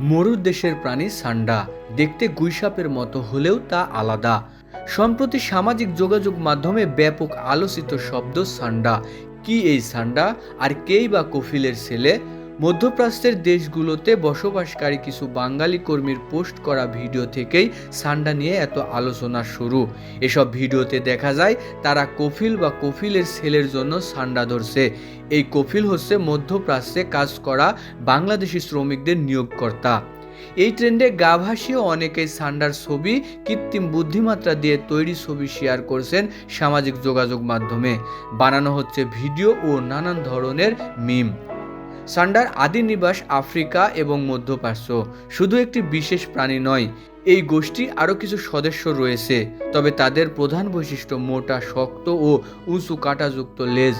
মরুর দেশের প্রাণী সান্ডা। দেখতে গুইসাপের মতো হলেও তা আলাদা। সম্প্রতি সামাজিক যোগাযোগ মাধ্যমে ব্যাপক আলোচিত শব্দ সান্ডা। কি এই সান্ডা? আর কেই বা কফিলের ছেলে? মধ্যপ্রাচ্যের দেশগুলোতে বসবাসকারী কিছু বাঙালি কর্মীর পোস্ট করা ভিডিও থেকেই সান্ডা নিয়ে এত আলোচনা শুরু। এসব ভিডিওতে দেখা যায়, তারা কফিল বা কফিলের ছেলের জন্য সান্ডা ধরছে। এই কফিল হচ্ছে মধ্যপ্রাচ্যে কাজ করা বাংলাদেশি শ্রমিকদের নিয়োগকর্তা। এই ট্রেন্ডে গা ভাসিয়ে অনেকেই সান্ডার ছবি, কৃত্রিম বুদ্ধিমাত্রা দিয়ে তৈরি ছবি শেয়ার করছেন সামাজিক যোগাযোগ মাধ্যমে। বানানো হচ্ছে ভিডিও ও নানান ধরনের মিম। সান্ডার আদি নিবাস আফ্রিকা এবং মধ্যপ্রাচ্য শুধু একটি বিশেষ প্রাণী নয়, এই গোষ্ঠী আরও কিছু সদস্য রয়েছে, তবে তাদের প্রধান বৈশিষ্ট্য মোটা, শক্ত ও উঁচু কাঁটাযুক্ত লেজ,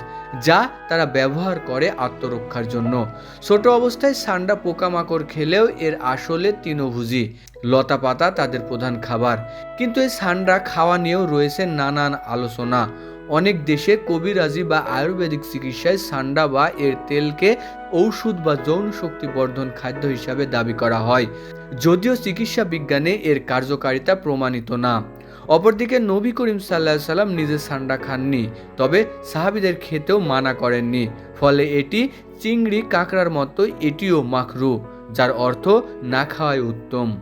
যা তারা ব্যবহার করে আত্মরক্ষার জন্য। ছোট অবস্থায় সান্ডা পোকামাকড় খেলেও এর আসলে তৃণভোজী। লতা পাতা তাদের প্রধান খাবার। কিন্তু এই সান্ডা খাওয়া নিয়েও রয়েছে নানান আলোচনা। অনেক দেশে কবিরাজি বা আয়ুর্বেদিক চিকিৎসায় সান্ডা বা এর তেলকে ঔষধ বা যৌন শক্তি বর্ধন খাদ্য হিসাবে দাবি করা হয়। যদিও চিকিৎসা বিজ্ঞানে এর কার্যকারিতা প্রমাণিত না। অপরদিকে নবী করিম সাল্লাহ সাল্লাম নিজে সান্ডা খাননি, তবে সাহাবিদের খেতেও মানা করেননি। ফলে এটি চিংড়ি, কাঁকড়ার মতো এটিও মাখরু, যার অর্থ না খাওয়াই উত্তম।